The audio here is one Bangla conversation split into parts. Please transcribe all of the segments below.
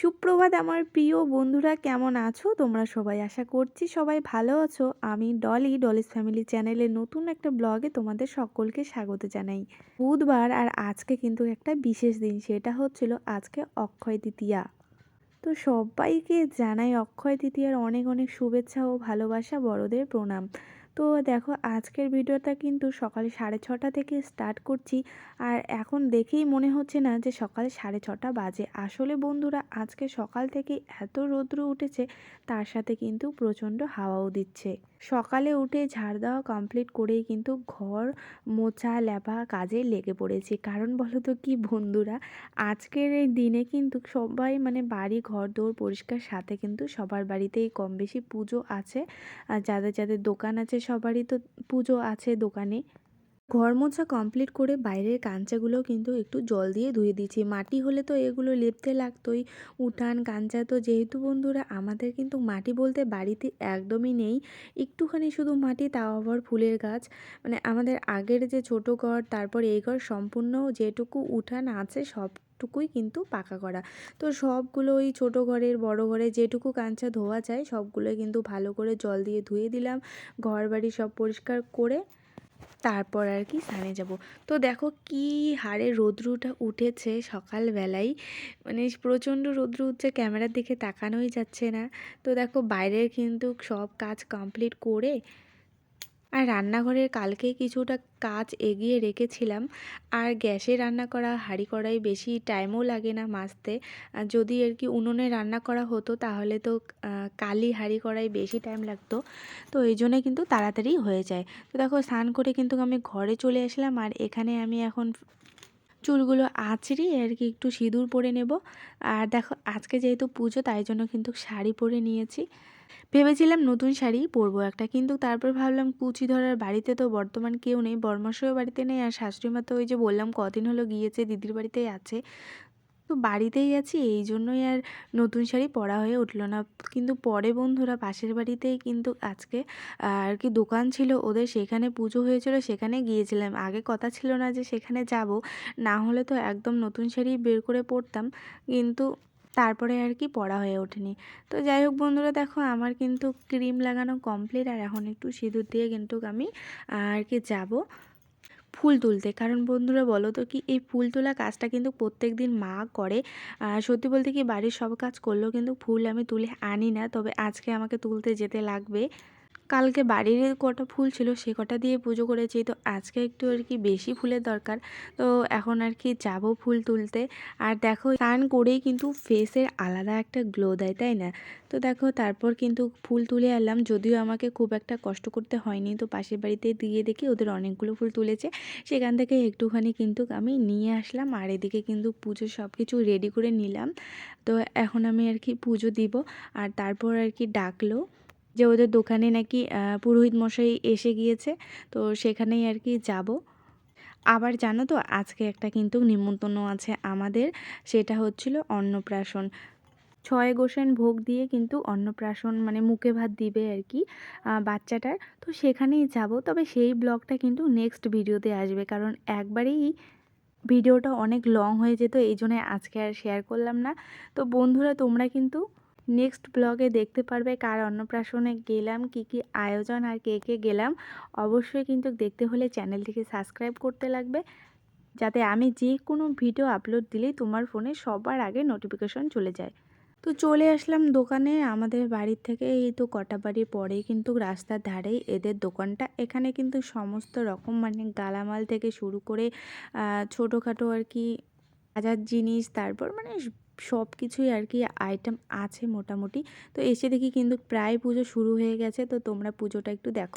সুপ্রভাত আমার প্রিয় বন্ধুরা, কেমন আছো? তোমরা সবাই আশা করছি সবাই ভালো আছো। আমি ডলি, ডলিস ফ্যামিলি চ্যানেলে নতুন একটা ব্লগে তোমাদের সকলকে স্বাগত জানাই। বুধবার আর আজকে কিন্তু একটা বিশেষ দিন, সেটা হচ্ছিল আজকে অক্ষয় তৃতীয়া। তো সবাইকে জানাই অক্ষয় তৃতীয়ার অনেক অনেক শুভেচ্ছা ও ভালোবাসা, বড়দের প্রণাম। তো দেখো আজকের ভিডিওটা কিন্তু সকাল সাড়ে ছটা থেকে স্টার্ট করছি। আর এখন দেখেই মনে হচ্ছে না যে সকাল সাড়ে ছটা বাজে। আসলে বন্ধুরা, আজকে সকাল থেকে এত রৌদ্র উঠেছে, তার সাথে কিন্তু প্রচণ্ড হাওয়াও দিচ্ছে। সকালে উঠে ঝাড় দেওয়া কমপ্লিট করেই কিন্তু ঘর, মোছা লেপা কাজে লেগে পড়েছি। কারণ বলো তো কি বন্ধুরা, আজকের এই দিনে কিন্তু সবাই মানে বাড়ি, ঘর দৌড় পরিষ্কার, সাথে কিন্তু সবার বাড়িতেই কম বেশি পুজো আছে। আর যাদের যাদের দোকান আছে সবারই তো পুজো আছে দোকানে। ঘর মোছা কমপ্লিট করে বাইরের কাঞ্চাগুলো কিন্তু একটু জল দিয়ে ধুয়ে দিচ্ছি মাটি হলে তো এগুলো লেপতে লাগতোই। উঠান, কাঞ্চা তো যেহেতু বন্ধুরা, আমাদের কিন্তু মাটি বলতে বাড়িতে একদমই নেই। একটুখানি শুধু মাটি, তাও আবার ফুলের গাছ। মানে আমাদের আগের যে ছোট ঘর, তারপর এই ঘর সম্পূর্ণ যেটুকু উঠান আছে সবটুকুই কিন্তু পাকা করা। তো সবগুলো ওই ছোট ঘরের, বড় ঘরে যেটুকু কাঞ্চা ধোয়া যায়, সবগুলোই কিন্তু ভালো করে জল দিয়ে ধুয়ে দিলাম। ঘর বাড়ি সব পরিষ্কার করে তারপর আর কি স্নানে যাব। তো দেখো কি হারে রৌদ্রটা উঠেছে সকালবেলায় মানে প্রচণ্ড রৌদ্র উঠছে, ক্যামেরার দিকে তাকানোই যাচ্ছে না। তো দেখো বাইরের কিন্তু সব কাজ কমপ্লিট করে আর রান্নাঘরের কালকে কিছুটা কাজ এগিয়ে রেখেছিলাম। আর গ্যাসে রান্না করা, হাঁড়ি কড়াই বেশি টাইমও লাগে না মাজতে। যদি আর কি উনুনে রান্না করা হতো, তাহলে তো কালি হাঁড়ি কড়াই বেশি টাইম লাগতো। তো এই জন্যে কিন্তু তাড়াতাড়ি হয়ে যায়। তো দেখো, স্নান করে কিন্তু আমি ঘরে চলে আসলাম। আর এখানে আমি এখন চুলগুলো আঁচড়ি আর কি একটু সিঁদুর পরে নেব। আর দেখো, আজকে যেহেতু পুজো, তাই জন্য কিন্তু শাড়ি পরে নিয়েছি। ভেবেছিলাম নতুন শাড়ি পরবো একটা, কিন্তু তারপর ভাবলাম কুচি ধরার বাড়িতে তো বর্তমান কেউ নেই বর্মাশয় বাড়িতে নেই আর শাশুড়ি মা তো ওই যে বললাম কদিন হলো গিয়েছে, দিদির বাড়িতেই আছে। তো বাড়িতেই আছি, এই জন্যই আর নতুন শাড়ি পরা হয়ে উঠল না। কিন্তু পরে বন্ধুরা পাশের বাড়িতেই কিন্তু আজকে আর কি দোকান ছিল, ওদের সেখানে পুজো হয়েছিল, সেখানে গিয়েছিলাম। আগে কথা ছিল না যে সেখানে যাব, না হলে তো একদম নতুন শাড়ি বের করে পরতাম, কিন্তু তারপরে আর কি পড়া হয়ে ওঠেনি। তো যাই হোক বন্ধুরা, দেখো আমার কিন্তু ক্রিম লাগানো কমপ্লিট আর এখন একটু সিঁদুর দিয়ে কিন্তু আমি আর কি যাব ফুল তুলতে। কারণ বন্ধুরা বলো তো কি, এই ফুল তোলা কাজটা কিন্তু প্রত্যেক দিন মা করে। সত্যি বলতে কি, বাড়ির সব কাজ করলেও কিন্তু ফুল আমি তুলে আনি না, তবে আজকে আমাকে তুলতে যেতে লাগবে। কালকে বাড়ির কটা ফুল ছিল সে কটা দিয়ে পুজো করেছি। তো আজকে একটু আর কি বেশি ফুলের দরকার। তো এখন আর কি যাব ফুল তুলতে। আর দেখো, স্নান করেই কিন্তু ফেসের আলাদা একটা গ্লো দেয়, তাই না? তো দেখো, তারপর কিন্তু ফুল তুলে এলাম যদিও আমাকে খুব একটা কষ্ট করতে হয়নি। তো পাশের বাড়িতে দিয়ে দেখি, ওদের অনেকগুলো ফুল তুলেছে। সেখান থেকে একটুখানি কিন্তু আমি নিয়ে আসলাম। আর এদিকে কিন্তু পুজো সব কিছু রেডি করে নিলাম। তো এখন আমি আর কি পুজো দিব। আর তারপর আর কি ডাকলো। যে ওদের দোকানে নাকি পুরোহিত মশাই এসে গিয়েছে, তো সেখানেই আর কি যাব। আবার জানো তো, আজকে একটা কিন্তু নিমন্ত্রণ আছে আমাদের, সেটা হচ্ছিল অন্নপ্রাশন। ছয় গোসাইন ভোগ দিয়ে কিন্তু অন্নপ্রাশন মানে মুখে ভাত দিবে আর কি বাচ্চাটার, তো সেখানেই যাব। তবে সেই ব্লগটা কিন্তু নেক্সট ভিডিওতে আসবে, কারণ একবারেই ভিডিওটা অনেক লং হয়ে যেত এই জন্য আজকে আর শেয়ার করলাম না। তো বন্ধুরা, তোমরা কিন্তু নেক্সট ব্লগে দেখতে পারবে কার অন্নপ্রাশনে গেলাম, কি কি আয়োজন আর কে কে গেলাম। অবশ্যই কিন্তু দেখতে হলে চ্যানেলটিকে সাবস্ক্রাইব করতে লাগবে, যাতে আমি যে কোনো ভিডিও আপলোড দিলেই তোমার ফোনে সবার আগে নোটিফিকেশন চলে যায়। তো চলে আসলাম দোকানে, আমাদের বাড়ির থেকে এই তো কটা বাড়ি পরেই কিন্তু রাস্তার ধারেই এদের দোকানটা। এখানে কিন্তু সমস্ত রকম মানে গালামাল থেকে শুরু করে ছোটোখাটো আর কি বাজার জিনিস, তারপর মানে সব কিছুই আর কি আইটেম আছে মোটামুটি। তো এসে দেখি কিন্তু প্রায় পুজো শুরু হয়ে গেছে, তো তোমরা পুজোটা একটু দেখো।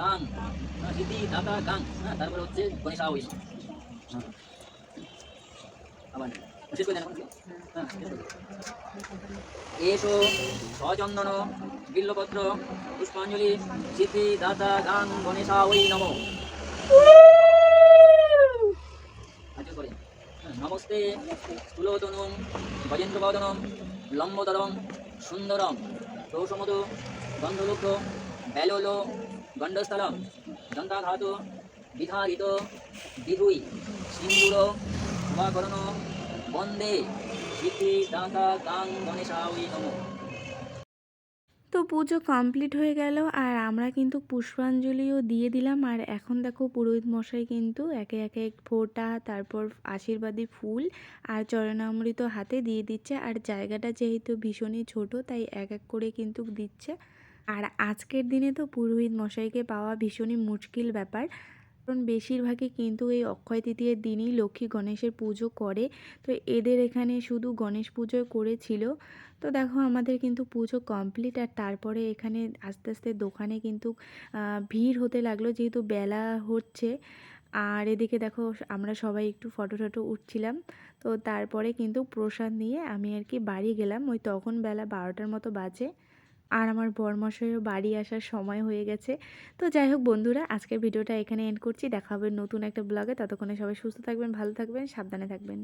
গান সিদ্ধি দাতা গান হ্যাঁ তারপরে হচ্ছে গণেশা ওই। আবার শেষ করে হ্যাঁ। এসো, সচন্দন বিল্লপত্র পুষ্পাঞ্জলি, সিদ্ধি দাতা গান গণেশা ওই নম। আচ্ছা নমস্তে, স্থূলতনুম, গজেন্দ্রবদনম লম্বতরম সুন্দরম রৌসমদ গন্ধলুব্ধ বেলোল গণ্ডস্থলম দন্তাঘাত বিধারিত বিধুই সিন্দুর শুভাকরণ বন্দে তো পুজো কমপ্লিট হয়ে গেল আর আমরা কিন্তু পুষ্পাঞ্জলিও দিয়ে দিলাম। আর এখন দেখো পুরোহিত মশাই কিন্তু একে একে ফোঁটা, তারপর আশীর্বাদী ফুল আর চরণামৃত হাতে দিয়ে দিচ্ছে। আর জায়গাটা যেহেতু ভীষণই ছোট, তাই এক এক করে কিন্তু দিচ্ছে। আর আজকের দিনে তো পুরোহিত মশাইকে পাওয়া ভীষণই মুশকিল ব্যাপার। কারণ বেশিরভাগই কিন্তু এই অক্ষয় তৃতীয়ের দিনই লক্ষ্মী গণেশের পুজো করে। তো এদের এখানে শুধু গণেশ পুজো করেছিল। তো দেখো আমাদের কিন্তু পুজো কমপ্লিট আর তারপরে এখানে আস্তে আস্তে দোকানে কিন্তু ভিড় হতে লাগল যেহেতু বেলা হচ্ছে। আর এদিকে দেখো আমরা সবাই একটু ফটো টটো উঠছিলাম। তো তারপরে কিন্তু প্রসাদ নিয়ে আমি আর কি বাড়ি গেলাম। ওই তখন বেলা বারোটার মতো বাজে। আর আমার বরমশাইও বাড়ি আসার সময় হয়ে গেছে। তো যাই হোক বন্ধুরা, আজকের ভিডিওটা এখানে এন্ড করছি। দেখা হবে নতুন একটা ব্লগে ততক্ষণে সবাই সুস্থ থাকবেন, ভালো থাকবেন, সাবধানে থাকবেন।